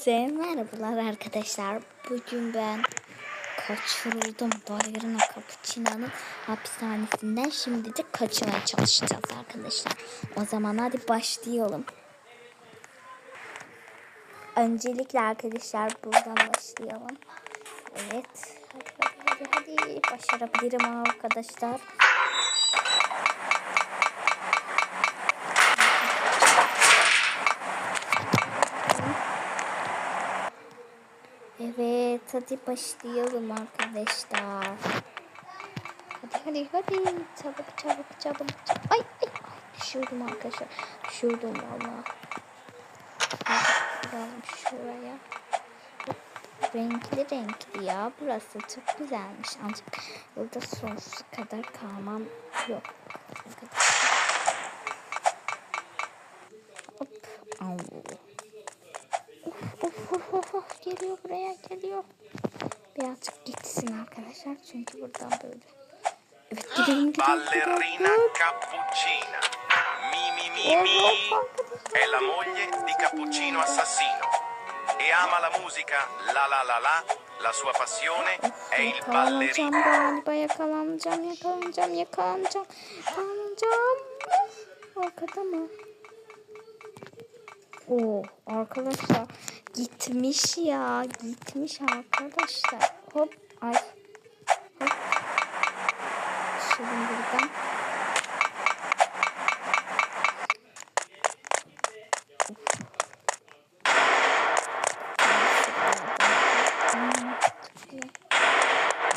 Size merhabalar arkadaşlar. Bugün ben kaçırıldım. Bayırına Capuchino'nun hapishanesinden şimdi de kaçmaya çalışacağız arkadaşlar. O zaman hadi başlayalım. Öncelikle arkadaşlar buradan başlayalım. Evet. Hadi hadi hadi hadi. Başarabilirim arkadaşlar. Evet hadi başlayalım arkadaşlar. Hadi hadi hadi çabuk çabuk çabuk. çabuk. Ay ay ay düşürdüm arkadaşlar. Düşürdüm valla. Bakalım şuraya. Renkli renkli ya. Burası çok güzelmiş. Ancak burada sonsuza kadar kalmam yok. Hop. Au. Of geliyor buraya geliyor. Birazcık gitsin arkadaşlar çünkü buradan böyle. Evet gidelim gidelim Ballerina. Cappuccina. Mi mi mi mi. È la moglie di Cappuccino assassino. E ama la musica la la la la. La sua passione è il ballerino. galiba yakalanacağım yakalanacağım yakalanacağım yakalanacağım. Arkada mı? Oo arkadaşlar gitmiş ya gitmiş arkadaşlar. Hop ay. Hop. Şimdi buradan.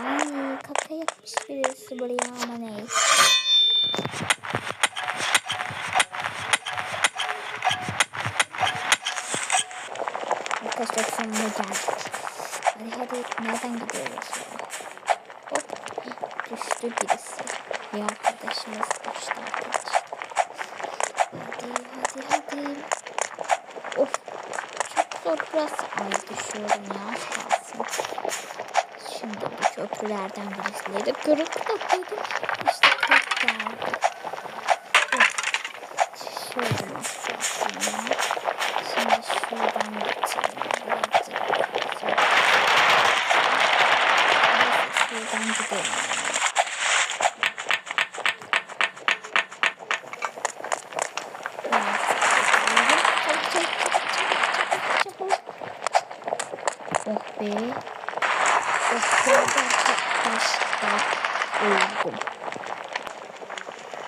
Ay kaka yapmış birisi buraya ama neyse. Arkadaşlar sonuna geldik. Hadi hadi nereden gidiyoruz? Hop düştü birisi. Bir arkadaşımız düştü arkadaşlar. Hadi hadi hadi. Of çok zor burası. Ay düşüyorum ya kalsın. Şimdi bu köprülerden birisileri kırıp atladım. İşte kırıp geldi. Of. Şöyle nasıl yapayım ya? Şimdi şuradan geçelim. Birazcık. Şöyle. Neyse, Şuradan gidelim. Oh be. Oh be. Arkadaşlar öldüm.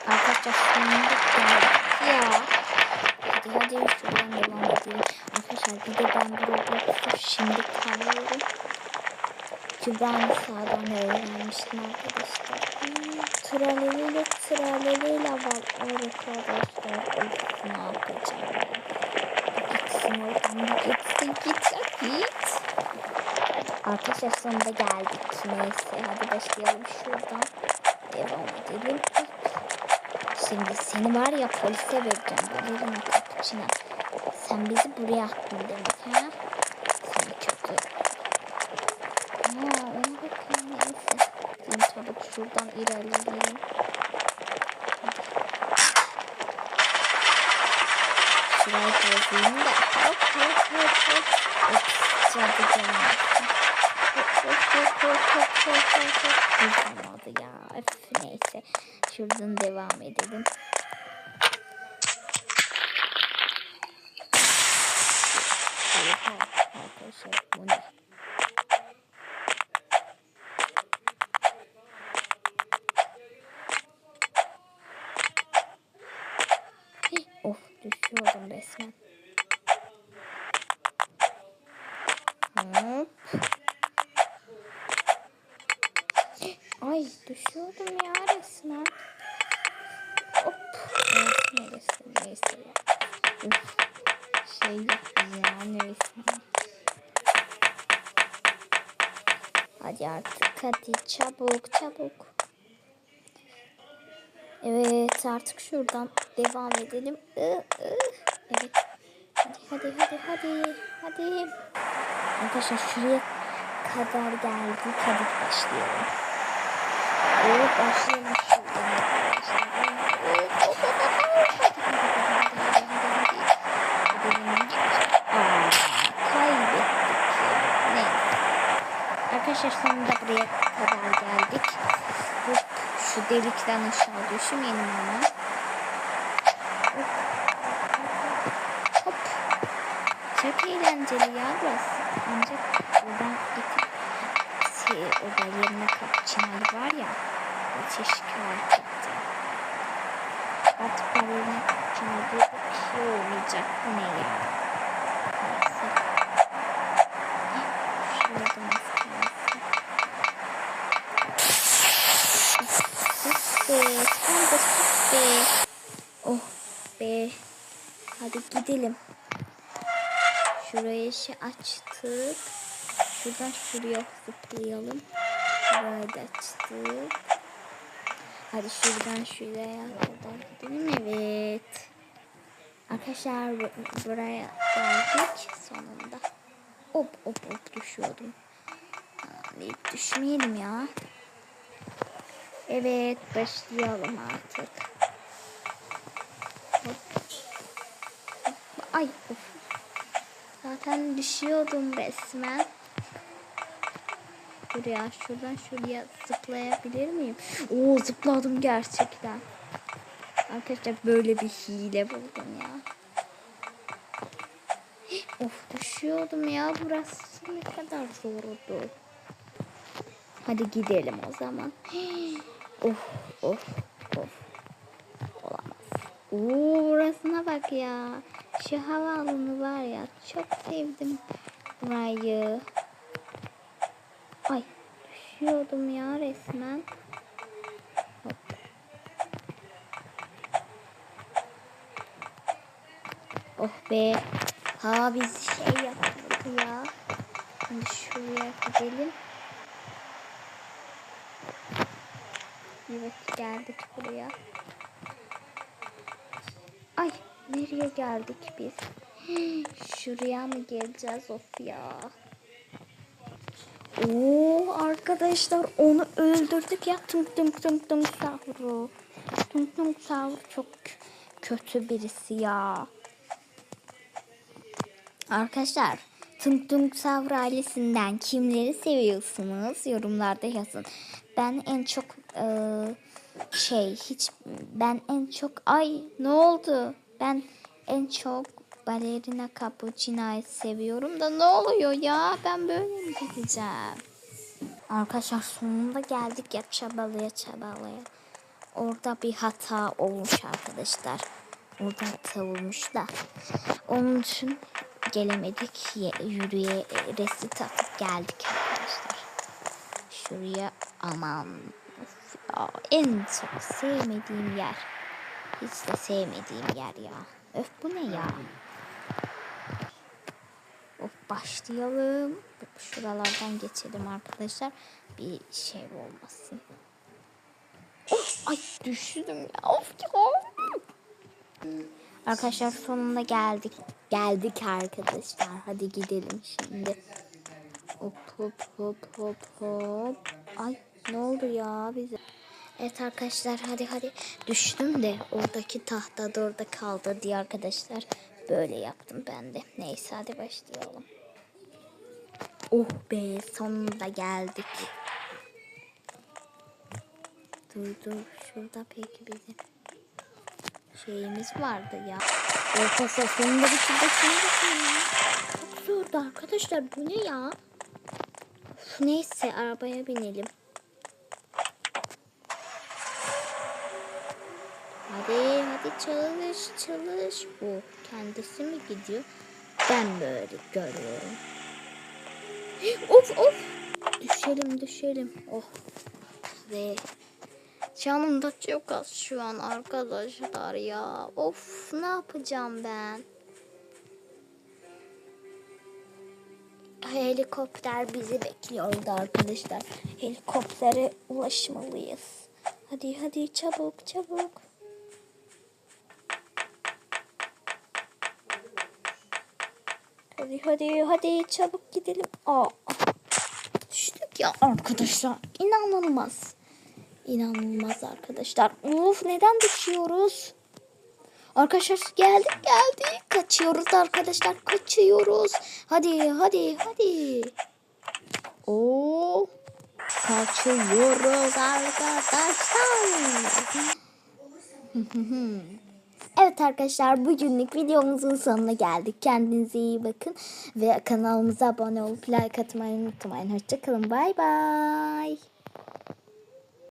Arkadaşlar ya. Hadi hadi şuradan devam edelim. Arkadaşlar bir şimdi tanıyorum. Kübra'nın sağdan öğrenmiştim arkadaşlar. Hmm, traleliyle traleliyle var arkadaşlar. Yapacağım ya. Gitsin oradan gitsin gitsin git. Arkadaşlar sonunda geldik. Neyse hadi başlayalım şuradan. Devam edelim. Şimdi seni var ya polise vereceğim. Veririm kapıçına. Sen bizi buraya attın demek ha? Seni kötü. Aa, ona bakayım neyse. Çabuk şuradan ilerleyelim. Şurayı bozayım da. Hop hop hop hop. Ops gelmesin. Hop hop hop hop hop hop hop. Bulamadı ya. Öf neyse. Şuradan devam edelim. Arkadaşlar bu ne? Of düşüyordum resmen. Hop. Ay düşüyordum ya resmen. Hop. Neresi neyse ya. Uf. Şey ya neyse. Hadi artık hadi çabuk çabuk. Evet artık şuradan devam edelim. Evet. Hadi hadi hadi hadi. Hadi. Arkadaşlar şuraya kadar geldik. Hadi başlayalım. Evet başlayalım şuradan arkadaşlar. Sonunda buraya kadar geldik. Hop, şu delikten aşağı düşmeyelim ama. Hop. Hop. Çok eğlenceli ya burası. Ancak buradan gidip şey, orada yerine kapçınayı var ya. O şikayet etti. Artık ben yerine kapçınayı şey olmayacak. Bu ne ya? Neyse. Şurada nasıl kalsın? Sus be. Sen de sus be. Oh be. Hadi gidelim. Şuraya şey açtık. Şuradan şuraya zıplayalım. Burayı da açtık. Hadi şuradan şuraya kadar gidelim. Evet. Arkadaşlar bu- buraya geldik sonunda. Hop hop hop düşüyordum. Deyip düşmeyelim ya. Evet başlayalım artık. Zaten düşüyordum resmen. Buraya şuradan şuraya zıplayabilir miyim? Oo zıpladım gerçekten. Arkadaşlar böyle bir hile buldum ya. Of düşüyordum ya burası ne kadar zordu. Hadi gidelim o zaman. of of of. Olamaz. Oo burasına bak ya. Şu havaalanı var ya çok sevdim burayı. Ay düşüyordum ya resmen. Oh be. Ha biz şey yaptık ya. Şimdi şuraya gidelim. Evet geldik buraya. Ay nereye geldik biz? Şuraya mı geleceğiz of ya? Oo arkadaşlar onu öldürdük ya tung tung tung tung sahuru. Tung tung sahur çok kötü birisi ya. Arkadaşlar Tung Tung Savur ailesinden kimleri seviyorsunuz yorumlarda yazın. Ben en çok e, şey hiç ben en çok ay ne oldu? Ben en çok Balerina Cappuccino'yu seviyorum da ne oluyor ya? Ben böyle mi gideceğim? Arkadaşlar sonunda geldik ya çabalaya çabalaya. Orada bir hata olmuş arkadaşlar. Orada hata olmuş da. Onun için gelemedik. Ye- Yürüye resti takıp geldik arkadaşlar. Şuraya aman. Ya, en çok sevmediğim yer. Hiç de sevmediğim yer ya. Öf bu ne ya? Of başlayalım. Şuralardan geçelim arkadaşlar. Bir şey olmasın. Of ay düştüm ya. Of ya. Arkadaşlar sonunda geldik. Geldik arkadaşlar. Hadi gidelim şimdi. Hop hop hop hop hop. Ay ne oldu ya bize? Evet arkadaşlar hadi hadi. Düştüm de oradaki tahta da orada kaldı diye arkadaşlar. Böyle yaptım ben de. Neyse hadi başlayalım. Oh be sonunda geldik. Dur dur şurada peki bizim şeyimiz vardı ya. Orta sonunda bir şurada ya. Çok zordu arkadaşlar bu ne ya? Neyse arabaya binelim. Hadi hadi çalış çalış. O kendisi mi gidiyor? Ben böyle görüyorum. Of of. Düşelim düşelim. Oh. Ve canım da çok az şu an arkadaşlar ya. Of ne yapacağım ben? Helikopter bizi bekliyordu arkadaşlar. Helikoptere ulaşmalıyız. Hadi hadi çabuk çabuk. Hadi hadi hadi çabuk gidelim. Aa, düştük ya arkadaşlar. İnanılmaz. İnanılmaz arkadaşlar. Uf neden düşüyoruz? Arkadaşlar geldik geldik. Kaçıyoruz arkadaşlar. Kaçıyoruz. Hadi hadi hadi. Oo. Kaçıyoruz arkadaşlar. Evet arkadaşlar bugünlük videomuzun sonuna geldik. Kendinize iyi bakın. Ve kanalımıza abone olup like atmayı unutmayın. Hoşçakalın. Bay bay.